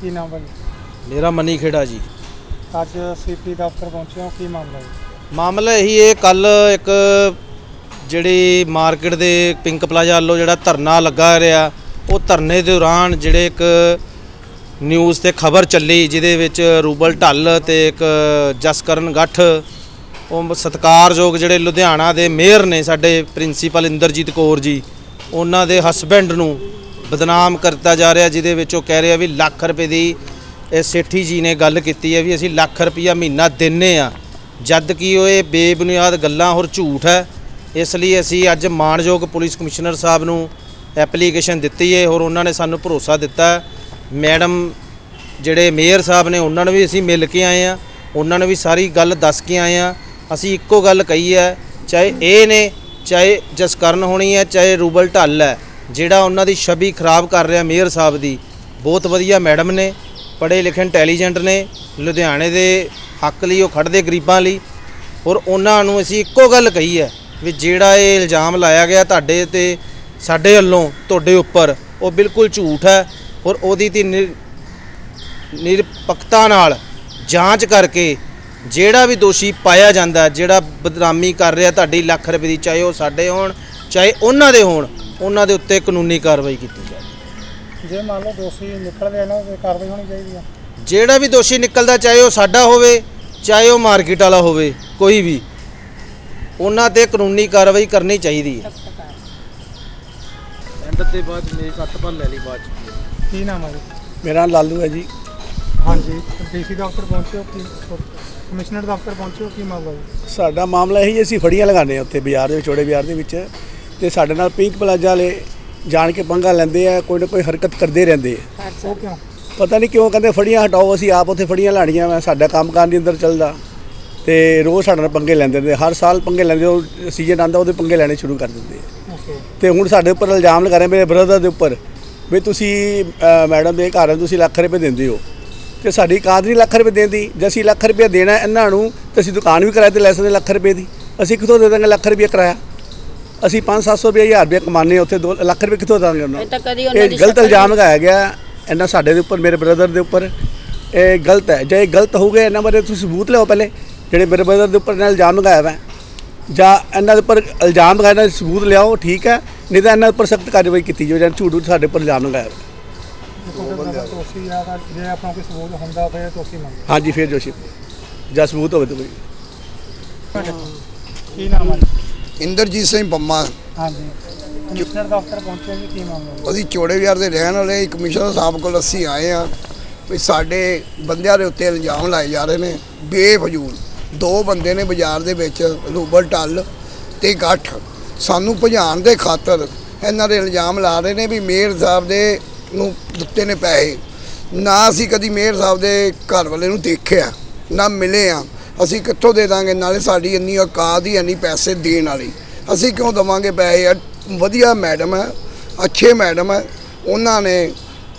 ਕੀ ਨਾਮ ਹੈ? ਮੇਰਾ ਮਨੀ ਖੇੜਾ ਜੀ ਅੱਜ ਸੀਪੀ ਦਫ਼ਤਰ ਪਹੁੰਚੇ ਹੋ ਕੀ ਮਾਮਲਾ ਹੈ ਮਾਮਲਾ ਇਹੀ ਹੈ ਕੱਲ ਇੱਕ ਜਿਹੜੀ ਮਾਰਕੀਟ ਦੇ ਪਿੰਕ ਪਲਾਜ਼ਾ ਵੱਲੋਂ ਜਿਹੜਾ ਧਰਨਾ ਲੱਗਾ ਰਿਹਾ ਉਹ ਧਰਨੇ ਦੇ ਦੌਰਾਨ ਜਿਹੜੇ ਇੱਕ ਨਿਊਜ਼ ਤੇ ਖਬਰ ਚੱਲੀ ਜਿਹਦੇ ਵਿੱਚ ਰੂਬਲ ਢੱਲ ਤੇ ਇੱਕ ਜਸਕਰਨ ਗੱਠ ਉਹ ਸਤਿਕਾਰਯੋਗ ਜਿਹੜੇ ਲੁਧਿਆਣਾ ਦੇ ਮੇਅਰ ਨੇ ਸਾਡੇ ਪ੍ਰਿੰਸੀਪਲ ਇੰਦਰਜੀਤ ਕੌਰ ਜੀ ਉਹਨਾਂ ਦੇ ਹਸਬੈਂਡ ਨੂੰ ਬਦਨਾਮ ਕਰਤਾ ਜਾ ਰਿਹਾ, ਜਿਹਦੇ ਵਿੱਚ ਉਹ ਕਹਿ ਰਿਹਾ ਵੀ ਲੱਖ ਰੁਪਏ ਦੀ, ਇਹ ਸੇਠੀ ਜੀ ਨੇ ਗੱਲ ਕੀਤੀ ਹੈ ਵੀ ਅਸੀਂ ਲੱਖ ਰੁਪਈਆ ਮਹੀਨਾ ਦਿੰਨੇ ਆ। ਜਦ ਕਿ ਉਹ ਇਹ ਬੇਬੁਨਿਆਦ ਗੱਲਾਂ ਹੋਰ ਝੂਠ ਹੈ। ਇਸ ਲਈ ਅਸੀਂ ਅੱਜ ਮਾਣਯੋਗ ਪੁਲਿਸ ਕਮਿਸ਼ਨਰ ਸਾਹਿਬ ਨੂੰ ਐਪਲੀਕੇਸ਼ਨ ਦਿੱਤੀ ਹੈ ਔਰ ਉਹਨਾਂ ਨੇ ਸਾਨੂੰ ਭਰੋਸਾ ਦਿੱਤਾ ਮੈਡਮ ਜਿਹੜੇ ਮੇਅਰ ਸਾਹਿਬ ਨੇ, ਉਹਨਾਂ ਨੂੰ ਵੀ ਅਸੀਂ ਮਿਲ ਕੇ ਆਏ ਆ ਉਹਨਾਂ ਨੂੰ ਵੀ ਸਾਰੀ ਗੱਲ ਦੱਸ ਕੇ ਆਏ ਆ ਅਸੀਂ ਇੱਕੋ ਗੱਲ ਕਹੀ ਹੈ, ਚਾਹੇ ਇਹ ਨੇ, ਚਾਹੇ ਜਸਕਰਨ ਹੋਣੀ ਹੈ, ਚਾਹੇ ਰੂਬਲ ਢੱਲ ਹੈ। ਜਿਹੜਾ ਉਹਨਾਂ ਦੀ ਛਵੀ ਖਰਾਬ ਕਰ ਰਿਹਾ ਮੇਅਰ ਸਾਹਿਬ ਦੀ। ਬਹੁਤ ਵਧੀਆ ਮੈਡਮ ਨੇ, ਪੜ੍ਹੇ ਲਿਖੇ ਇੰਟੈਲੀਜੈਂਟ ਨੇ, ਲੁਧਿਆਣੇ ਦੇ ਹੱਕ ਲਈ ਉਹ ਖੜਦੇ ਗਰੀਬਾਂ ਲਈ। ਔਰ ਉਹਨਾਂ ਨੂੰ ਅਸੀਂ ਇੱਕੋ ਗੱਲ ਕਹੀ ਹੈ ਵੀ ਜਿਹੜਾ ਇਹ ਇਲਜ਼ਾਮ ਲਾਇਆ ਗਿਆ ਤੁਹਾਡੇ ਤੇ, ਸਾਡੇ ਵੱਲੋਂ, ਤੁਹਾਡੇ ਉੱਪਰ, ਉਹ ਬਿਲਕੁਲ ਝੂਠ ਹੈ। ਔਰ ਉਹਦੀ ਤੇ ਨਿਰ- ਨਿਰਪੱਖਤਾ ਨਾਲ ਜਾਂਚ ਕਰਕੇ ਜਿਹੜਾ ਵੀ ਦੋਸ਼ੀ ਪਾਇਆ ਜਾਂਦਾ, ਜਿਹੜਾ ਬਦਨਾਮੀ ਕਰ ਰਿਹਾ ਤੁਹਾਡੀ ਲੱਖ ਰੁਪਏ ਦੀ, ਚਾਹੇ ਉਹ ਸਾਡੇ ਹੋਣ, ਚਾਹੇ ਉਹਨਾਂ ਦੇ ਹੋਣ ਉਹਨਾਂ ਦੇ ਉੱਤੇ ਕਾਨੂੰਨੀ ਕਾਰਵਾਈ ਕੀਤੀ ਜਾਵੇ। ਜੇ ਮੰਨ ਲਓ ਦੋਸ਼ੀ ਨਿਕਲਦੇ ਨਾ ਤੇ ਕਾਰਵਾਈ ਹੋਣੀ ਚਾਹੀਦੀ ਆ। ਜਿਹੜਾ ਵੀ ਦੋਸ਼ੀ ਨਿਕਲਦਾ ਚਾਹੇ ਉਹ ਸਾਡਾ ਹੋਵੇ ਚਾਹੇ ਉਹ ਮਾਰਕੀਟ ਵਾਲਾ ਹੋਵੇ ਕੋਈ ਵੀ ਉਹਨਾਂ ਤੇ ਕਾਨੂੰਨੀ ਕਾਰਵਾਈ ਕਰਨੀ ਚਾਹੀਦੀ ਹੈ। ਐਂਡ ਤੇ ਬਾਅਦ ਮੇਰੀ ਸੱਤ ਪਰ ਲੈ ਲਈ ਬਾਅਦ ਕੀ ਨਾਮ ਹੈ ਜੀ? ਮੇਰਾ ਲਾਲੂ ਹੈ ਜੀ। ਹਾਂਜੀ ਡੀਸੀ ਦਫ਼ਤਰ ਪਹੁੰਚੇ ਹੋ ਕੀ ਕਮਿਸ਼ਨਰ ਦਫ਼ਤਰ ਪਹੁੰਚੇ ਹੋ ਕੀ ਮਾਮਲਾ ਜੀ? ਸਾਡਾ ਮਾਮਲਾ ਇਹੀ ਹੈ, ਅਸੀਂ ਫੜੀਆਂ ਲਗਾਉਂਦੇ ਹਾਂ ਉੱਥੇ ਬਾਜ਼ਾਰ ਦੇ ਵਿੱਚ, ਚੌੜੇ ਬਾਜ਼ਾਰ ਦੇ ਵਿੱਚ। ਤੇ ਸਾਡੇ ਨਾਲ ਪਿੰਕ ਪਲਾਜ਼ਾ ਵਾਲੇ ਜਾਣ ਕੇ ਪੰਗਾ ਲੈਂਦੇ ਆ ਕੋਈ ਨਾ ਕੋਈ ਹਰਕਤ ਕਰਦੇ ਰਹਿੰਦੇ ਆ। ਉਹ ਕਿਉਂ? ਪਤਾ ਨਹੀਂ ਕਿਉਂ ਕਹਿੰਦੇ ਫੜੀਆਂ ਹਟਾਓ ਅਸੀਂ ਆਪ ਉੱਥੇ ਫੜੀਆਂ ਲਾਣੀਆਂ ਵਾ ਸਾਡਾ ਕੰਮ ਕਾਰ ਨਹੀਂ ਅੰਦਰ ਚੱਲਦਾ। ਤੇ ਰੋਜ਼ ਸਾਡੇ ਨਾਲ ਪੰਗੇ ਲੈਂਦੇ ਨੇ ਹਰ ਸਾਲ ਪੰਗੇ ਲੈਂਦੇ ਉਹ ਸੀਜ਼ਨ ਆਉਂਦਾ ਉਹਦੇ ਪੰਗੇ ਲੈਣੇ ਸ਼ੁਰੂ ਕਰ ਦਿੰਦੇ ਆ। ਤੇ ਹੁਣ ਸਾਡੇ ਉੱਪਰ ਇਲਜ਼ਾਮ ਲਗਾ ਰਹੇ ਮੇਰੇ ਬ੍ਰਦਰ ਦੇ ਉੱਪਰ ਵੀ ਤੁਸੀਂ ਮੈਡਮ ਦੇ ਘਰ ਤੁਸੀਂ ਲੱਖ ਰੁਪਏ ਦਿੰਦੇ ਹੋ। ਤੇ ਸਾਡੀ ਕਾਦ ਨਹੀਂ ਲੱਖ ਰੁਪਏ ਦੇਣ ਦੀ ਜੇ ਅਸੀਂ ਲੱਖ ਰੁਪਏ ਦੇਣਾ ਇਹਨਾਂ ਨੂੰ ਤੇ ਅਸੀਂ ਦੁਕਾਨ ਵੀ ਕਿਰਾਏ ਤੇ ਲੈ ਸਕਦੇ ਲੱਖ ਰੁਪਏ ਦੀ। ਅਸੀਂ ਕਿੱਥੋਂ ਦੇ ਦਾਂਗੇ ਲੱਖ ਰੁਪਏ ਕਿਰਾਇਆ? ਅਸੀਂ 5-700 ਰੁਪਏ 1000 ਰੁਪਏ ਕਮਾਉਂਦੇ ਹਾਂ ਉੱਥੇ 2 ਲੱਖ ਰੁਪਏ ਕਿੱਥੋਂ ਦਾਂਗੇ ਉਹਨਾਂ ਇਹ ਤਾਂ ਕਦੀ ਉਹਨਾਂ ਇਹ ਦੀ ਗਲਤ ਸ਼ਕਲ ਇਲਜ਼ਾਮ ਲਗਾਇਆ ਗਿਆ ਇਹਨਾਂ ਸਾਡੇ ਦੇ ਉੱਪਰ ਮੇਰੇ ਬ੍ਰਦਰ ਦੇ ਉੱਪਰ। ਇਹ ਗਲਤ ਹੈ। ਜੇ ਇਹ ਗਲਤ ਹੋ ਗਏ ਇਹਨਾਂ ਬਾਰੇ ਤੁਸੀਂ ਸਬੂਤ ਲਿਆਓ ਪਹਿਲੇ ਜਿਹੜੇ ਮੇਰੇ ਬ੍ਰਦਰ ਦੇ ਉੱਪਰ ਇਹਨਾਂ ਇਲਜ਼ਾਮ ਲਗਾਇਆ ਵਾ। ਜਾਂ ਇਹਨਾਂ ਦੇ ਉੱਪਰ ਇਲਜ਼ਾਮ ਲਗਾਇਆ ਇਹਨਾਂ ਦੇ ਸਬੂਤ ਲਿਆਓ ਠੀਕ ਹੈ। ਨਹੀਂ ਤਾਂ ਇਹਨਾਂ ਉੱਪਰ ਸਖਤ ਕਾਰਵਾਈ ਕੀਤੀ ਜਾਵੇ ਜਾਂ ਝੂਠ ਝੂਠ ਸਾਡੇ ਉੱਪਰ ਇਲਜ਼ਾਮ ਲਗਾਇਆ ਵਾ। ਜੇ ਦੋਸ਼ੀ ਆ ਤਾਂ ਜੇ ਆਪਣਾ ਕੋਈ ਸਬੂਤ ਹੁੰਦਾ ਫਿਰ ਦੋਸ਼ੀ ਮੰਗ ਹਾਂਜੀ ਫਿਰ ਜੋਸ਼ੀ ਜਾਂ ਸਬੂਤ ਹੋਵੇ ਤਾਂ ਕੋਈ। ਕੀ ਨਾਮ ਹੈ? ਇੰਦਰਜੀਤ ਸਿੰਘ ਪੰਮਾ ਹਾਂਜੀ। ਕਮਿਸ਼ਨਰ ਦਫ਼ਤਰ ਪਹੁੰਚੇ ਜੀ ਕੀ ਮਾਮਲਾ? ਅਸੀਂ ਚੋੜੇ ਵਿਹਾਰ ਦੇ ਰਹਿਣ ਵਾਲੇ ਕਮਿਸ਼ਨਰ ਸਾਹਿਬ ਕੋਲ ਅਸੀਂ ਆਏ ਆ ਵੀ ਸਾਡੇ ਬੰਦਿਆਂ ਦੇ ਉੱਤੇ ਇਲਜ਼ਾਮ ਲਾਏ ਜਾ ਰਹੇ ਨੇ। ਬੇਫਜ਼ੂਲ। ਦੋ ਬੰਦੇ ਨੇ ਬਾਜ਼ਾਰ ਦੇ ਵਿੱਚ ਰੂਬਲ ਟੱਲ ਤੇ ਗੱਠ। ਸਾਨੂੰ ਭਜਾਉਣ ਦੇ ਖਾਤਰ ਇਹਨਾਂ ਦੇ ਇਲਜ਼ਾਮ ਲਾ ਰਹੇ ਨੇ ਵੀ ਮੇਅਰ ਸਾਹਿਬ ਦੇ ਨੂੰ ਦਿੱਤੇ ਨੇ ਪੈਸੇ। ਨਾ ਅਸੀਂ ਕਦੀ ਮੇਅਰ ਸਾਹਿਬ ਦੇ ਘਰ ਵਾਲੇ ਨੂੰ ਦੇਖਿਆ ਨਾ ਮਿਲੇ ਆ ਅਸੀਂ ਕਿੱਥੋਂ ਦੇ ਦਾਂਗੇ? ਨਾਲੇ ਸਾਡੀ ਇੰਨੀ ਔਕਾਤ ਹੀ, ਇੰਨੀ ਪੈਸੇ ਦੇਣ ਵਾਲੀ। ਅਸੀਂ ਕਿਉਂ ਦਵਾਂਗੇ ਪੈਸੇ? ਵਧੀਆ ਮੈਡਮ ਹੈ, ਅੱਛੇ ਮੈਡਮ ਹੈ। ਉਹਨਾਂ ਨੇ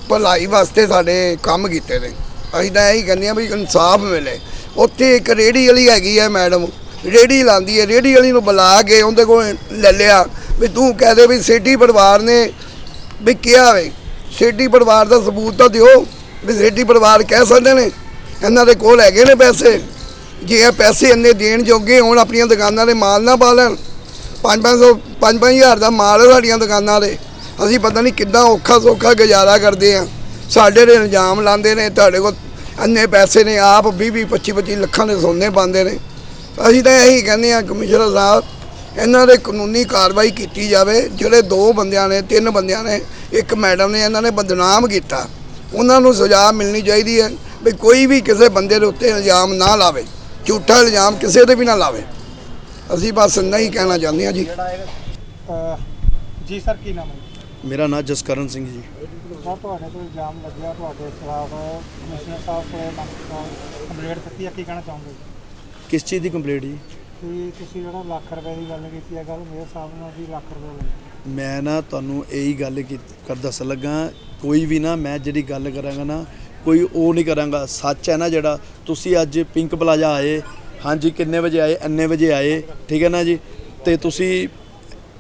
ਭਲਾਈ ਵਾਸਤੇ ਸਾਡੇ ਕੰਮ ਕੀਤੇ ਨੇ। ਅਸੀਂ ਤਾਂ ਇਹੀ ਕਹਿੰਦੇ ਆ ਵੀ ਇਨਸਾਫ ਮਿਲੇ। ਉੱਥੇ ਇੱਕ ਰੇੜੀ ਵਾਲੀ ਹੈਗੀ ਹੈ ਮੈਡਮ। ਰੇੜੀ ਲਾਉਂਦੀ ਹੈ। ਰੇੜੀ ਵਾਲੀ ਨੂੰ ਬੁਲਾ ਕੇ ਉਹਦੇ ਕੋਲ ਲੈ ਲਿਆ ਵੀ ਤੂੰ ਕਹਿ ਦੇ ਵੀ ਸੇਠੀ ਪਰਿਵਾਰ ਨੇ ਵੀ ਕਿਹਾ ਵੇ, ਸੇਠੀ ਪਰਿਵਾਰ ਦਾ ਸਬੂਤ ਤਾਂ ਦਿਓ ਵੀ ਸੇਠੀ ਪਰਿਵਾਰ ਕਹਿ ਸਕਦੇ ਨੇ। ਇਹਨਾਂ ਦੇ ਕੋਲ ਹੈਗੇ ਨੇ ਪੈਸੇ। ਜੇ ਇਹ ਪੈਸੇ ਇੰਨੇ ਦੇਣ ਜੋਗੇ ਹੋਣ ਆਪਣੀਆਂ ਦੁਕਾਨਾਂ ਦੇ ਮਾਲ ਨਾ ਪਾ ਲੈਣ 5-500 5-5000 ਦਾ ਮਾਲ ਹੈ ਸਾਡੀਆਂ ਦੁਕਾਨਾਂ ਦੇ, ਅਸੀਂ ਪਤਾ ਨਹੀਂ ਕਿੱਦਾਂ ਔਖਾ ਸੌਖਾ ਗੁਜ਼ਾਰਾ ਕਰਦੇ ਆ ਸਾਡੇ ਦੇ ਇਲਜ਼ਾਮ ਲਾਉਂਦੇ ਨੇ, ਤੁਹਾਡੇ ਕੋਲ ਇੰਨੇ ਪੈਸੇ ਨੇ, ਆਪ 20-20 25-25 ਲੱਖਾਂ ਦੇ ਸੋਨੇ ਪਾਉਂਦੇ ਨੇ। ਅਸੀਂ ਤਾਂ ਇਹੀ ਕਹਿੰਦੇ ਆ ਕਮਿਸ਼ਨਰ ਸਾਹਿਬ, ਇਹਨਾਂ ਦੇ ਕਾਨੂੰਨੀ ਕਾਰਵਾਈ ਕੀਤੀ ਜਾਵੇ, ਜਿਹੜੇ ਦੋ ਬੰਦਿਆਂ ਨੇ, ਤਿੰਨ ਬੰਦਿਆਂ ਨੇ, ਇੱਕ ਮੈਡਮ ਨੇ, ਇਹਨਾਂ ਨੇ ਬਦਨਾਮ ਕੀਤਾ। ਉਹਨਾਂ ਨੂੰ ਸਜ਼ਾ ਮਿਲਣੀ ਚਾਹੀਦੀ ਹੈ ਵੀ ਕੋਈ ਵੀ ਕਿਸੇ ਬੰਦੇ ਦੇ ਉੱਤੇ ਇਲਜ਼ਾਮ ਨਾ ਲਾਵੇ। ਝੂਠਾ ਇਲਜ਼ਾਮ ਕਿਸੇ ਤੇ ਵੀ ਨਾ ਲਾਵੇ। ਅਸੀਂ ਬਸ ਇੰਨਾ ਹੀ ਕਹਿਣਾ ਚਾਹੁੰਦੇ ਹਾਂ ਜੀ। ਅਹ, ਜੀ ਸਰ ਕੀ ਨਾਮ ਹੈ? ਮੇਰਾ ਨਾਮ ਜਸਕਰਨ ਸਿੰਘ ਜੀ। ਸਰ ਤੁਹਾਡੇ ਤੋਂ ਇਲਜ਼ਾਮ ਲੱਗਿਆ ਤੁਹਾਡੇ ਖਿਲਾਫ ਕਮਿਸ਼ਨਰ ਸਾਹਿਬ ਕੋਲ ਕੰਪਲੇਂਟ ਦਿੱਤੀ ਹੈ ਕੀ ਕਹਿਣਾ ਚਾਹੋਗੇ? ਕਿਸ ਚੀਜ਼ ਦੀ ਕੰਪਲੀਟ ਜੀ? ਕਿ ਤੁਸੀਂ ਜਿਹੜਾ ਲੱਖ ਰੁਪਏ ਦੀ ਗੱਲ ਕੀਤੀ ਹੈ ਗੱਲ ਮੇਅਰ ਸਾਹਿਬ ਨਾਲ ਵੀ ਲੱਖ ਰੁਪਏ ਲਈ। ਮੈਂ ਨਾ ਤੁਹਾਨੂੰ ਇਹੀ ਗੱਲ ਕੀ- ਕਰ ਦੱਸਣ ਲੱਗਾ ਕੋਈ ਵੀ ਨਾ ਮੈਂ ਜਿਹੜੀ ਗੱਲ ਕਰਾਂਗਾ ਨਾ ਕੋਈ ਉਹ ਨਹੀਂ ਕਰਾਂਗਾ, ਸੱਚ ਹੈ ਨਾ ਜਿਹੜਾ? ਤੁਸੀਂ ਅੱਜ ਪਿੰਕ ਪਲਾਜ਼ਾ ਆਏ, ਹਾਂਜੀ, ਕਿੰਨੇ ਵਜੇ ਆਏ? ਇੰਨੇ ਵਜੇ ਆਏ, ਠੀਕ ਹੈ ਨਾ ਜੀ? ਤੇ ਤੁਸੀਂ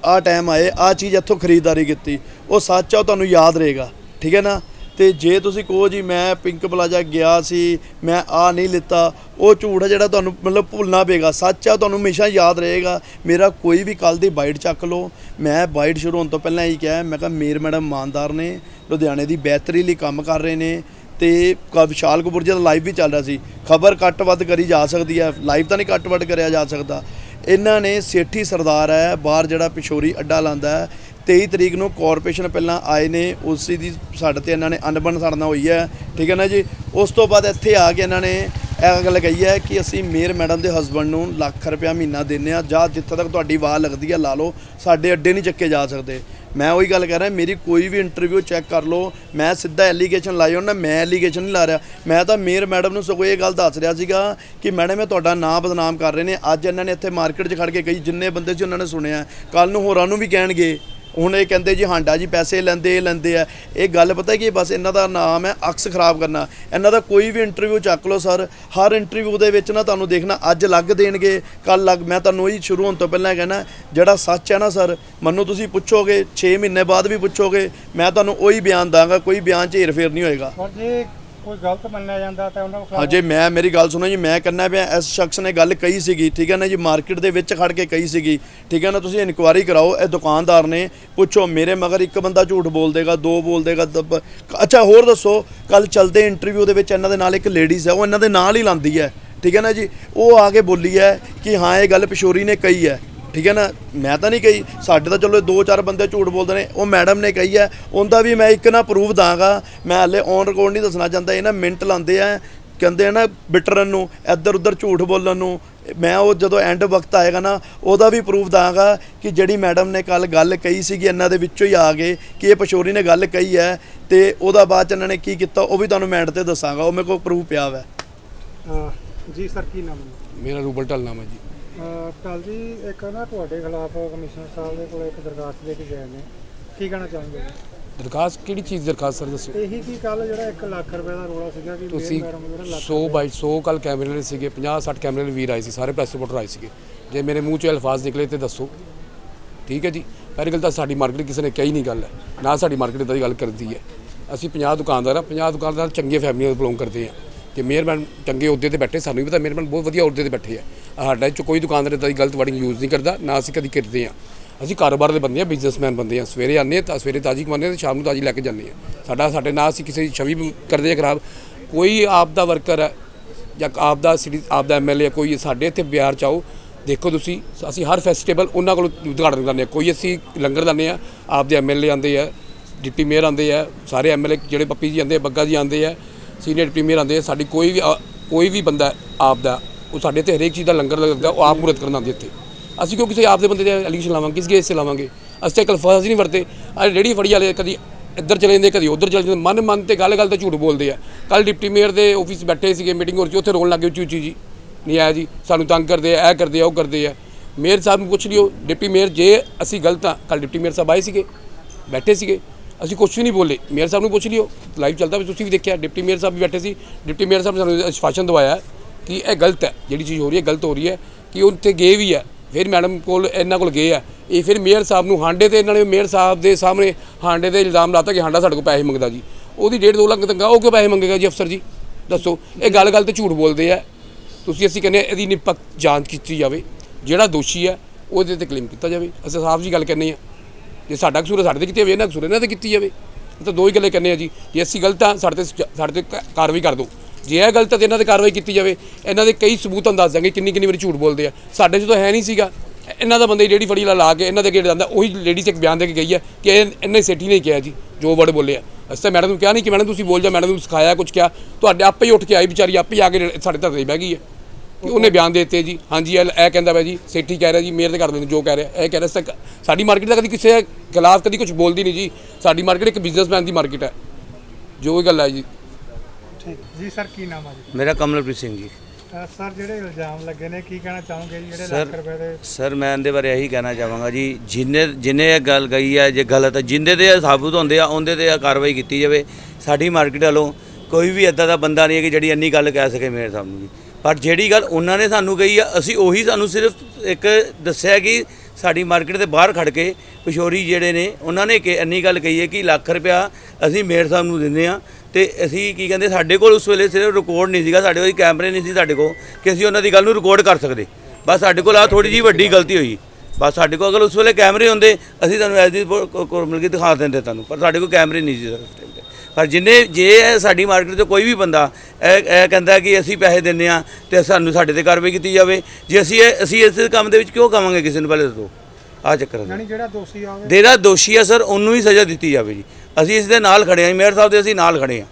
ਆਹ ਟਾਈਮ ਆਏ, ਆਹ ਚੀਜ਼ ਇੱਥੋਂ ਖਰੀਦਦਾਰੀ ਕੀਤੀ। ਉਹ ਸੱਚ ਆ, ਉਹ ਤੁਹਾਨੂੰ ਯਾਦ ਰਹੇਗਾ, ਠੀਕ ਹੈ ਨਾ? ਤੇ ਜੇ ਤੁਸੀਂ ਕਹੋ ਜੀ, ਮੈਂ ਪਿੰਕ ਪਲਾਜ਼ਾ ਗਿਆ ਸੀ, ਮੈਂ ਆ ਨਹੀਂ ਲਿੱਤਾ, ਉਹ ਝੂਠ ਹੈ ਜਿਹੜਾ ਤੁਹਾਨੂੰ ਮਤਲਬ ਭੁੱਲਣਾ ਪਏਗਾ। ਸੱਚ ਆ ਤੁਹਾਨੂੰ ਹਮੇਸ਼ਾ ਯਾਦ ਰਹੇਗਾ। ਮੇਰਾ ਕੋਈ ਵੀ ਕੱਲ ਦੀ ਬਾਈਟ ਚੱਕ ਲਓ। ਮੈਂ ਬਾਈਟ ਸ਼ੁਰੂ ਹੋਣ ਤੋਂ ਪਹਿਲਾਂ ਹੀ ਕਿਹਾ, ਮੈਂ ਕਿਹਾ, ਮੇਰ ਮੈਡਮ ਇਮਾਨਦਾਰ ਨੇ, ਲੁਧਿਆਣੇ ਦੀ ਬਿਹਤਰੀ ਲਈ ਕੰਮ ਕਰ ਰਹੇ ਨੇ ਤੇ ਕ- ਵਿਸ਼ਾਲ ਕਪੂਰ ਜੀ ਦਾ ਲਾਈਵ ਵੀ ਚੱਲ ਰਿਹਾ ਸੀ। ਖਬਰ ਕੱਟ ਵੱਧ ਕਰੀ ਜਾ ਸਕਦੀ ਹੈ। ਲਾਈਵ ਤਾਂ ਨਹੀਂ ਕੱਟ ਵੱਧ ਕਰਿਆ ਜਾ ਸਕਦਾ। ਇਹਨਾਂ ਨੇ ਸੇਠੀ ਸਰਦਾਰ ਹੈ, ਬਾਹਰ ਜਿਹੜਾ ਪਿਸ਼ੋਰੀ ਅੱਡਾ ਲਾਂਦਾ ਹੈ 23 ਤਰੀਕ ਨੂੰ ਕਾਰਪੋਰੇਸ਼ਨ ਪਹਿਲਾਂ ਆਏ ਨੇ, ਉਸੇ ਦੀ ਸਾਡੇ ਤੇ ਇਹਨਾਂ ਨੇ ਅਨਬਨ ਸਾੜਨਾ ਹੋਈ ਹੈ। ਠੀਕ ਹੈ ਨਾ ਜੀ? ਉਸ ਤੋਂ ਬਾਅਦ ਇੱਥੇ ਆ ਕੇ ਇਹਨਾਂ ਨੇ ਇਹ ਗੱਲ ਕਹੀ ਹੈ ਕਿ ਅਸੀਂ ਮੇਅਰ ਮੈਡਮ ਦੇ ਹਸਬੰਡ ਨੂੰ ਲੱਖ ਰੁਪਇਆ ਮਹੀਨਾ ਦਿੰਨੇ ਆ ਜਾਂ ਜਿੱਥੇ ਤੱਕ ਤੁਹਾਡੀ ਵਾਹ ਲੱਗਦੀ ਹੈ ਲਾ ਲਓ, ਸਾਡੇ ਅੱਡੇ ਨਹੀਂ ਚੱਕੇ ਜਾ ਸਕਦੇ। ਮੈਂ ਉਹੀ ਗੱਲ ਕਰ ਰਿਹਾ, ਮੇਰੀ ਕੋਈ ਵੀ ਇੰਟਰਵਿਊ ਚੈੱਕ ਕਰ ਲਓ, ਮੈਂ ਸਿੱਧਾ ਐਲੀਗੇਸ਼ਨ ਲਾਈ ਉਹਨਾਂ ਮੈਂ ਐਲੀਗੇਸ਼ਨ ਨਹੀਂ ਲਾ ਰਿਹਾ। ਮੈਂ ਤਾਂ ਮੇਅਰ ਮੈਡਮ ਨੂੰ ਸਗੋਂ ਇਹ ਗੱਲ ਦੱਸ ਰਿਹਾ ਸੀਗਾ ਕਿ ਮੈਡਮ, ਇਹ ਤੁਹਾਡਾ ਨਾਮ ਬਦਨਾਮ ਕਰ ਰਹੇ ਨੇ। ਅੱਜ ਇਹਨਾਂ ਨੇ ਇੱਥੇ ਮਾਰਕੀਟ 'ਚ ਖੜ ਕੇ ਕਈ ਜਿੰਨੇ ਬੰਦੇ ਸੀ ਉਹਨਾਂ ਨੇ ਸੁਣਿਆ। ਕੱਲ ਨੂੰ ਹੋਰਾਂ ਨੂੰ ਵੀ ਕਹਿਣਗੇ। ਹੁਣ ਇਹ ਕਹਿੰਦੇ ਜੀ ਹਾਂਡਾ ਜੀ ਪੈਸੇ ਲੈਂਦੇ, ਇਹ ਲੈਂਦੇ ਆ। ਇਹ ਗੱਲ ਪਤਾ ਕੀ ਬਸ ਇਹਨਾਂ ਦਾ ਨਾਮ ਹੈ ਅਕਸ ਖਰਾਬ ਕਰਨਾ। ਇਹਨਾਂ ਦਾ ਕੋਈ ਵੀ ਇੰਟਰਵਿਊ ਚੱਕ ਲਓ ਸਰ। ਹਰ ਇੰਟਰਵਿਊ ਦੇ ਵਿੱਚ ਨਾ ਤੁਹਾਨੂੰ ਦੇਖਣਾ, ਅੱਜ ਲੱਗ ਦੇਣਗੇ ਕੱਲ ਲੱਗ, ਮੈਂ ਤੁਹਾਨੂੰ ਉਹੀ ਸ਼ੁਰੂ ਹੋਣ ਤੋਂ ਪਹਿਲਾਂ ਕਹਿਣਾ, ਜਿਹੜਾ ਸੱਚ ਹੈ ਨਾ ਸਰ, ਮੈਨੂੰ ਤੁਸੀਂ ਪੁੱਛੋਗੇ 6 ਮਹੀਨੇ ਬਾਅਦ ਵੀ ਪੁੱਛੋਗੇ, ਮੈਂ ਤੁਹਾਨੂੰ ਉਹੀ ਬਿਆਨ ਦਾਂਗਾ, ਕੋਈ ਬਿਆਨ 'ਚ ਹੇਰ ਫੇਰ ਨਹੀਂ ਹੋਏਗਾ। ਪਰ ਕੋਈ ਗਲਤ ਮੰਨਿਆ ਜਾਂਦਾ ਤਾਂ ਉਹਨਾਂ ਖਿਲਾਫ ਅਜੇ ਮੈਂ, ਮੇਰੀ ਗੱਲ ਸੁਣੋ ਜੀ, ਮੈਂ ਕਹਿੰਦਾ ਪਿਆ, ਇਸ ਸ਼ਖਸ ਨੇ ਗੱਲ ਕਹੀ ਸੀਗੀ, ਠੀਕ ਹੈ ਨਾ ਜੀ, ਮਾਰਕੀਟ ਦੇ ਵਿੱਚ ਖੜ ਕੇ ਕਹੀ ਸੀਗੀ, ਠੀਕ ਹੈ ਨਾ, ਤੁਸੀਂ ਇਨਕੁਆਇਰੀ ਕਰਾਓ, ਇਹ ਦੁਕਾਨਦਾਰ ਨੇ ਪੁੱਛੋ, ਮੇਰੇ ਮਗਰ ਇੱਕ ਬੰਦਾ ਝੂਠ ਬੋਲ ਦੇਗਾ, ਦੋ ਬੋਲ ਦੇਗਾ ਦੱਬ- ਅੱਛਾ, ਹੋਰ ਦੱਸੋ ਕੱਲ ਚਲਦੇ ਇੰਟਰਵਿਊ ਦੇ ਵਿੱਚ ਇਹਨਾਂ ਦੇ ਨਾਲ ਇੱਕ ਲੇਡੀਜ਼ ਹੈ, ਉਹ ਇਹਨਾਂ ਦੇ ਨਾਲ ਹੀ ਲਾਂਦੀ ਹੈ, ਠੀਕ ਹੈ ਨਾ ਜੀ, ਉਹ ਆ ਕੇ ਬੋਲੀ ਹੈ ਕਿ ਹਾਂ, ਇਹ ਗੱਲ ਪਿਸ਼ੋਰੀ ਨੇ ਕਹੀ ਹੈ ਠੀਕ ਹੈ ਨਾ? ਮੈਂ ਤਾਂ ਨਹੀਂ ਕਹੀ ਸਾਡੇ ਤਾਂ ਚਲੋ ਦੋ ਚਾਰ ਬੰਦੇ ਝੂਠ ਬੋਲਦੇ ਨੇ ਉਹ ਮੈਡਮ ਨੇ ਕਹੀ ਹੈ ਉਹਦਾ ਵੀ ਮੈਂ ਇੱਕ ਨਾ ਪ੍ਰੂਫ ਦਾਂਗਾ ਮੈਂ ਹਲੇ ਔਨ ਰਿਕਾਰਡ ਨਹੀਂ ਦੱਸਣਾ ਚਾਹੁੰਦਾ ਇਹ ਨਾ ਮਿੰਟ ਲਾਉਂਦੇ ਆ ਕਹਿੰਦੇ ਆ ਨਾ ਬਿਟਰਨ ਨੂੰ ਇੱਧਰ ਉੱਧਰ ਝੂਠ ਬੋਲਣ ਨੂੰ ਮੈਂ ਉਹ ਜਦੋਂ ਐਂਡ ਵਕਤ ਆਏਗਾ ਨਾ ਉਹਦਾ ਵੀ ਪ੍ਰੂਫ ਦਾਂਗਾ ਕਿ ਜਿਹੜੀ ਮੈਡਮ ਨੇ ਕੱਲ ਗੱਲ ਕਹੀ ਸੀਗੀ ਇਹਨਾਂ ਦੇ ਵਿੱਚੋਂ ਹੀ ਆ ਗਏ ਕਿ ਇਹ ਪਸ਼ੋਰੀ ਨੇ ਗੱਲ ਕਹੀ ਹੈ ਤੇ ਉਹਦਾ ਬਾਅਦ ਚ ਇਹਨਾਂ ਨੇ ਕੀ ਕੀਤਾ ਉਹ ਵੀ ਤੁਹਾਨੂੰ ਮੈਂ ਐਂਡ ਤੇ ਦੱਸਾਂਗਾ ਉਹ ਮੇਰੇ ਕੋਲ ਪ੍ਰੂਫ ਪਿਆ ਵਾ। ਅਹ ਜੀ ਸਰ ਕੀ ਨਾਮ ਹੈ? ਮੇਰਾ ਰੂਬਲ ਢਲਨਾਮ ਹੈ ਜੀ। ਅਹ ਟਲ ਜੀ ਇੱਕ ਨਾ ਤੁਹਾਡੇ ਖਿਲਾਫ ਕਮਿਸ਼ਨਰ ਸਾਹਿਬ ਦੇ ਕੋਲ ਇੱਕ ਦਰਖਾਸਤ ਦੇ ਕੇ ਗਏ ਨੇ। ਕੀ ਕਹਿਣਾ ਚਾਹੁੰਦੇ ਦਰਖਾਸਤ ਕਿਹੜੀ ਚੀਜ਼ ਦਰਖਾਸਤ ਸਰ ਦੱਸੋ? ਇਹੀ ਕੀ ਕੱਲ ਜਿਹੜਾ 1 ਲੱਖ ਰੁਪਏ ਦਾ ਰੋਲਾ ਸੀਗਾ ਕਿ ਤੁਸੀਂ ਮੇਰ ਮੈਡਮ ਜਿਹੜਾ ਲੱਖ 100 ਬਾਈ 100 ਕੱਲ ਕੈਮਰੇ ਵਾਲੇ ਸੀਗੇ 50 60 ਕੈਮਰੇ ਵਾਲੇ ਵੀਰ ਆਏ ਸੀ ਸਾਰੇ ਪ੍ਰੈਸ ਰਿਪੋਰਟਰ ਆਏ ਸੀਗੇ। ਜੇ ਮੇਰੇ ਮੂੰਹ 'ਚ ਅਲਫਾਜ਼ ਨਿਕਲੇ ਤੇ ਦੱਸੋ। ਠੀਕ ਹੈ ਜੀ? ਪਹਿਲੀ ਗੱਲ ਤਾਂ ਸਾਡੀ ਮਾਰਕੀਟ ਕਿਸੇ ਨੇ ਕਹੀ ਨਹੀਂ ਗੱਲ ਹੈ। ਨਾ ਸਾਡੀ ਮਾਰਕੀਟ ਇਦਾਂ ਦੀ ਗੱਲ ਕਰਦੀ ਹੈ। ਅਸੀਂ 50 ਦੁਕਾਨਦਾਰ ਆ 50 ਦੁਕਾਨਦਾਰ ਚੰਗੀਆਂ ਫੈਮਲੀਆਂ ਤੋਂ ਬਿਲੋਂਗ ਕਰਦੇ ਆ ਤੇ ਮੇਅਰਮੈਨ ਚੰਗੇ ਅਹੁਦੇ ਤੇ ਬੈਠੇ, ਸਾਨੂੰ ਵੀ ਪਤਾ ਮੇਅਰਮੈਨ ਬਹੁਤ ਵਧੀਆ ਅਹੁਦੇ ਤੇ ਬੈਠੇ ਆ। ਸਾਡਾ ਚ ਕੋਈ ਦੁਕਾਨਦਾਰ ਇਦਾਂ ਦੀ ਗਲਤ ਵਰਡਿੰਗ ਯੂਜ਼ ਨਹੀਂ ਕਰਦਾ, ਨਾ ਅਸੀਂ ਕਦੀ ਕਰਦੇ ਆ ਅਸੀਂ ਕਾਰੋਬਾਰ ਦੇ ਬੰਦੇ ਆ ਬਿਜ਼ਨਸਮੈਨ ਬੰਦੇ ਆ ਸਵੇਰੇ ਆਉਂਦੇ ਆ ਤਾਂ ਸਵੇਰੇ ਤਾਜ਼ੀ ਕਮਾਉਂਦੇ ਆ ਤੇ ਸ਼ਾਮ ਨੂੰ ਤਾਜ਼ੀ ਲੈ ਕੇ ਜਾਂਦੇ ਆ ਸਾਡਾ, ਸਾਡੇ ਨਾਲ ਅਸੀਂ ਕਿਸੇ ਦੀ ਛਵੀ ਕਰਦੇ ਆ ਖਰਾਬ। ਕੋਈ ਆਪ ਦਾ ਵਰਕਰ ਹੈ ਜਾਂ ਆਪ ਦਾ ਸਿਟੀ ਆਪ ਦਾ ਐਮਐਲਏ ਕੋਈ ਸਾਡੇ ਇੱਥੇ ਬਿਹਾਰ ਚ ਆਓ, ਦੇਖੋ ਤੁਸੀਂ, ਅਸੀਂ ਹਰ ਫੈਸਟੀਵਲ ਉਹਨਾਂ ਕੋਲ ਉਦਘਾਟਨ ਕਰਨੇ ਆ ਕੋਈ ਅਸੀਂ ਲੰਗਰ ਲਾਉਂਦੇ ਆ ਆਪ ਦੇ ਐਮਐਲਏ ਆਉਂਦੇ ਆ, ਡਿਪਟੀ ਮੇਅਰ ਆਉਂਦੇ ਆ, ਸਾਰੇ ਐਮਐਲਏ ਜਿਹੜੇ ਪੱਪੀ ਜੀ ਆਉਂਦੇ ਆ, ਬੱਗਾ ਜੀ ਆਉਂਦੇ ਆ ਸੀਨੀਅਰ ਡਿਪਟੀ ਮੇਅਰ ਆਉਂਦੇ ਆ ਸਾਡੀ ਕੋਈ ਵੀ ਕੋਈ ਵੀ ਬੰਦਾ ਆਪ ਦਾ, ਉਹ ਸਾਡੇ ਤੇ ਹਰੇਕ ਚੀਜ਼ ਦਾ ਲੰਗਰ ਲੱਗਦਾ, ਉਹ ਆਪ ਮੂਰਤ ਕਰਨ ਆਉਂਦੇ ਇੱਥੇ। ਅਸੀਂ ਕਿਉਂ ਕਿਸੇ ਆਪ ਦੇ ਬੰਦੇ ਦੇ ਐਲੀਗੇਸ਼ਨ ਲਾਵਾਂਗੇ, ਕਿਸ ਕੇਸ 'ਤੇ ਲਾਵਾਂਗੇ? ਅਸੀਂ ਤਾਂ ਕਲਫਾਜ਼ ਨਹੀਂ ਵਰਤੇ। ਆ ਰੇੜੀ ਫੜੀ ਵਾਲੇ ਕਦੀ ਇੱਧਰ ਚਲੇ ਜਾਂਦੇ, ਕਦੀ ਉੱਧਰ ਚਲੇ ਜਾਂਦੇ। ਮਨ ਮਨ ਤੇ ਗੱਲ ਗੱਲ ਤੇ ਝੂਠ ਬੋਲਦੇ ਆ। ਕੱਲ ਡਿਪਟੀ ਮੇਅਰ ਦੇ ਆਫਿਸ ਬੈਠੇ ਸੀਗੇ ਮੀਟਿੰਗ ਹੋ ਰਹੀ ਉੱਥੇ ਰੋਣ ਲੱਗੇ ਉੱਚੀ ਉੱਚੀ ਜੀ। ਨਹੀਂ ਆਇਆ ਜੀ, ਸਾਨੂੰ ਤੰਗ ਕਰਦੇ ਆ, ਇਹ ਕਰਦੇ ਆ, ਉਹ ਕਰਦੇ ਆ। ਮੇਅਰ ਸਾਹਿਬ ਨੂੰ ਪੁੱਛ ਲਿਓ, ਡਿਪਟੀ ਮੇਅਰ, ਜੇ ਅਸੀਂ ਗਲਤ ਆ ਕੱਲ ਡਿਪਟੀ ਮੇਅਰ ਸਾਹਿਬ ਆਏ ਸੀਗੇ, ਬੈਠੇ ਸੀਗੇ। ਅਸੀਂ ਕੁਝ ਵੀ ਨਹੀਂ ਬੋਲੇ। ਮੇਅਰ ਸਾਹਿਬ ਨੂੰ ਪੁੱਛ ਲਿਓ। ਲਾਈਵ ਚੱਲਦਾ ਵੀ ਤੁਸੀਂ ਵੀ ਦੇਖਿਆ। ਡਿਪਟੀ ਮੇਅਰ ਸਾਹਿਬ ਵੀ ਬੈਠੇ ਸੀ। ਡਿਪਟੀ ਮੇਅਰ ਸਾਹਿਬ ਨੇ ਸਾਨੂੰ ਆਸ਼ਵਾਸਨ ਦਵਾਇਆ ਕਿ ਇਹ ਗਲਤ ਹੈ। ਜਿਹੜੀ ਚੀਜ਼ ਹੋ ਰਹੀ ਹੈ, ਗਲਤ ਹੋ ਰਹੀ ਹੈ ਕਿ ਉਹ ਉੱਥੇ ਗਏ ਵੀ ਹੈ। ਫਿਰ ਮੈਡਮ ਕੋਲ, ਇਹਨਾਂ ਕੋਲ ਗਏ ਆ। ਇਹ ਫਿਰ ਮੇਅਰ ਸਾਹਿਬ ਨੂੰ ਹਾਂਡੇ ਤੇ ਇਹਨਾਂ ਨੇ ਮੇਅਰ ਸਾਹਿਬ ਦੇ ਸਾਹਮਣੇ ਹਾਂਡੇ ਦੇ ਇਲਜ਼ਾਮ ਲਾਤਾ ਕਿ ਹਾਂਡਾ ਸਾਡੇ ਕੋਲ ਪੈਸੇ ਮੰਗਦਾ ਜੀ। ਉਹਦੀ ਡੇਢ ਦੋ ਲੱਖ ਤੰਗਾ ਉਹ ਕਿਉਂ ਪੈਸੇ ਮੰਗੇਗਾ ਜੀ ਅਫਸਰ ਜੀ? ਦੱਸੋ, ਇਹ ਗੱਲ ਗੱਲ ਤੇ ਝੂਠ ਬੋਲਦੇ ਆ। ਤੁਸੀਂ ਅਸੀਂ ਕਹਿੰਦੇ ਹਾਂ ਇਹਦੀ ਨਿਪਕ ਜਾਂਚ ਕੀਤੀ ਜਾਵੇ। ਜਿਹੜਾ ਦੋਸ਼ੀ ਹੈ, ਉਹਦੇ ਤੇ ਕਲੇਮ ਕੀਤਾ ਜਾਵੇ। ਅਸੀਂ ਸਾਫ਼ ਜੀ ਗੱਲ ਕਹਿੰਦੇ ਆ। ਜੇ ਸਾਡਾ ਕਸੂਰ ਸਾਡੇ ਤੇ ਕੀਤੀ ਜਾਵੇ, ਇਹਨਾਂ ਕਸੂਰ ਇਹਨਾਂ ਤੇ ਕੀਤੀ ਜਾਵੇ। ਤਾਂ ਦੋ ਹੀ ਗੱਲੇ ਕਹਿੰਦੇ ਆ ਜੀ। ਜੇ ਅਸੀਂ ਗਲਤ ਆ, ਸਾਡੇ ਤੇ ਸਾਡੇ ਤੇ ਕ- ਕਾਰਵਾਈ ਕਰ ਦਿਓ। ਜੇ ਇਹ ਗਲਤ ਹੈ ਤੇ ਇਹਨਾਂ ਤੇ ਕਾਰਵਾਈ ਕੀਤੀ ਜਾਵੇ। ਇਹਨਾਂ ਦੇ ਕਈ ਸਬੂਤ ਤੁਹਾਨੂੰ ਦੱਸ ਦਾਂਗੇ ਕਿੰਨੀ ਕਿੰਨੀ ਵਾਰੀ ਝੂਠ ਬੋਲਦੇ ਆ। ਸਾਡੇ 'ਚ ਤਾਂ ਹੈ ਨਹੀਂ ਸੀਗਾ। ਇਹਨਾਂ ਦਾ ਬੰਦੇ ਜਿਹੜੀ ਫੜੀ ਲਾ ਲਾ ਕੇ ਇਹਨਾਂ ਦੇ ਗੇੜ ਜਾਂਦਾ, ਉਹੀ ਲੇਡੀਜ਼ ਇੱਕ ਬਿਆਨ ਦੇ ਕੇ ਗਈ ਹੈ ਕਿ ਇਹਨੇ ਸੇਠੀ ਨੇ ਕਿਹਾ ਜੀ, ਜੋ ਵਰਡ ਬੋਲਿਆ ਅਸੀਂ ਤਾਂ ਮੈਡਮ ਨੂੰ ਕਿਹਾ ਨਹੀਂ ਕਿ ਮੈਡਮ ਤੁਸੀਂ ਬੋਲ ਜਾ ਮੈਡਮ ਨੂੰ ਸਿਖਾਇਆ ਕੁਝ ਕਿਹਾ। ਤੁਹਾਡੇ ਆਪੇ ਹੀ ਉੱਠ ਕੇ ਆਈ, ਵਿਚਾਰੀ ਆਪੇ ਆ ਕੇ ਸਾਡੇ ਧਰਨੇ ਬਹਿ ਗਈ ਹੈ ਉਹਨੇ ਬਿਆਨ ਦੇ ਦਿੱਤੇ ਜੀ। ਹਾਂਜੀ ਇਹ ਇਹ ਕਹਿੰਦਾ ਵਾ ਜੀ ਸੇਠੀ ਕਹਿ ਰਿਹਾ ਜੀ ਮੇਰੇ ਤੇ ਕਰ ਦੇਣ ਜੋ ਕਹਿ ਰਿਹਾ। ਇਹ ਕਹਿ ਰਿਹਾ ਸਾਡੀ ਮਾਰਕੀਟ ਦਾ ਕਦੀ ਕਿਸੇ ਦੇ ਖਿਲਾਫ ਕਦੀ ਕੁਝ ਬੋਲਦੀ ਨਹੀਂ ਜੀ। ਸਾਡੀ ਮਾਰਕੀਟ ਇੱਕ ਬਿਜ਼ਨਸਮੈਨ ਦੀ ਮਾਰਕੀਟ ਹੈ। ਜੋ ਇਹ ਗੱਲ ਹੈ ਜੀ। ਠੀਕ। ਜੀ ਸਰ ਕੀ ਨਾਮ ਹੈ ਜੀ? ਮੇਰਾ ਕਮਲਪ੍ਰੀਤ ਸਿੰਘ ਜੀ। ਸਰ ਜਿਹੜੇ ਇਲਜ਼ਾਮ ਲੱਗੇ ਨੇ ਕੀ ਕਹਿਣਾ ਚਾਹੋਗੇ ਜੀ? ਜਿਹੜੇ ਸਰ- ਲੱਖ ਰੁਪਏ ਦੇ ਸਰ ਮੈਂ ਇਹਦੇ ਬਾਰੇ ਇਹੀ ਕਹਿਣਾ ਚਾਹਾਂਗਾ ਜੀ ਜਿੰਨੇ ਜਿੰਨੇ ਇਹ ਗੱਲ ਗਈ ਹੈ ਜੇ ਗਲਤ ਹੈ ਜਿੰਦੇ ਤੇ ਇਹ ਸਾਬੂਤ ਹੁੰਦੇ ਆ ਉਹਦੇ ਤੇ ਇਹ ਕਾਰਵਾਈ ਕੀਤੀ ਜਾਵੇ। ਸਾਡੀ ਮਾਰਕੀਟ ਵੱਲੋਂ ਕੋਈ ਵੀ ਇਦਾਂ ਦਾ ਬੰਦਾ ਨਹੀਂ ਹੈ ਕਿ ਜਿਹੜੀ ਇੰਨੀ ਗੱਲ ਕਹਿ ਸਕੇ ਮੇਰੇ ਸਾਹਮਣੇ ਜੀ। ਪਰ ਜਿਹੜੀ ਗੱਲ ਉਹਨਾਂ ਨੇ ਸਾਨੂੰ ਕਹੀ ਆ, ਅਸੀਂ ਉਹੀ ਸਾਨੂੰ ਸਿਰਫ ਇੱਕ ਦੱਸਿਆ ਕਿ ਸਾਡੀ ਮਾਰਕੀਟ ਦੇ ਬਾਹਰ ਖੜ ਕੇ ਪਿਸ਼ੋਰੀ ਜਿਹੜੇ ਨੇ, ਉਹਨਾਂ ਨੇ ਕਿ ਇੰਨੀ ਗੱਲ ਕਹੀ ਹੈ ਕਿ ਲੱਖ ਰੁਪਇਆ ਅਸੀਂ ਮੇਅਰ ਸਾਹਿਬ ਨੂੰ ਦਿੰਦੇ ਆ ਤੇ ਅਸੀਂ ਕੀ ਕਹਿੰਦੇ, ਸਾਡੇ ਕੋਲ ਉਸ ਵੇਲੇ ਸਿਰਫ ਰਿਕਾਰਡ ਨਹੀਂ ਸੀਗਾ, ਸਾਡੇ ਕੋਲ ਕੈਮਰੇ ਨਹੀਂ ਸੀ ਸਾਡੇ ਕੋਲ ਕਿ ਅਸੀਂ ਉਹਨਾਂ ਦੀ ਗੱਲ ਨੂੰ ਰਿਕਾਰਡ ਕਰ ਸਕਦੇ। ਬਸ ਸਾਡੇ ਕੋਲ ਆ ਥੋੜੀ ਜੀ ਵੱਡੀ ਗਲਤੀ ਹੋਈ। ਬਸ ਸਾਡੇ ਕੋਲ ਅਗਰ ਉਸ ਵੇਲੇ ਕੈਮਰੇ ਹੁੰਦੇ, ਅਸੀਂ ਤੁਹਾਨੂੰ ਐਸ ਦੀ ਮਿਲ ਕੇ ਦਿਖਾ ਦਿੰਦੇ ਤੁਹਾਨੂੰ, ਪਰ ਸਾਡੇ ਕੋਲ ਕੈਮਰੇ ਨਹੀਂ ਸੀ ਸਰ ਪਰ ਜਿੰਨੇ ਜੇ ਸਾਡੀ ਮਾਰਕੀਟ 'ਚ ਕੋਈ ਵੀ ਬੰਦਾ ਇਹ ਇਹ ਕਹਿੰਦਾ ਕਿ ਅਸੀਂ ਪੈਸੇ ਦਿੰਨੇ ਆ ਤੇ ਸਾਨੂੰ ਸਾਡੇ ਤੇ ਕਾਰਵਾਈ ਕੀਤੀ ਜਾਵੇ ਜੇ ਅਸੀਂ ਅਸੀਂ ਇਸ ਕੰਮ ਦੇ ਵਿੱਚ ਕਿਉਂ ਕਵਾਂਗੇ ਕਿਸੇ ਨੂੰ ਪਹਿਲੇ ਦੱਸੋ? ਆ ਚੱਕਰ ਹੈ ਯਾਨੀ ਜਿਹੜਾ ਦੋਸ਼ੀ ਆਵੇ ਜਿਹੜਾ ਦੋਸ਼ੀ ਆ ਸਰ ਉਹਨੂੰ ਹੀ ਸਜ਼ਾ ਦਿੱਤੀ ਜਾਵੇ ਜੀ। ਅਸੀਂ ਇਸ ਦੇ ਨਾਲ ਖੜੇ ਹਾਂ ਮੇਅਰ ਸਾਹਿਬ ਦੇ ਅਸੀਂ ਨਾਲ ਖੜੇ ਹਾਂ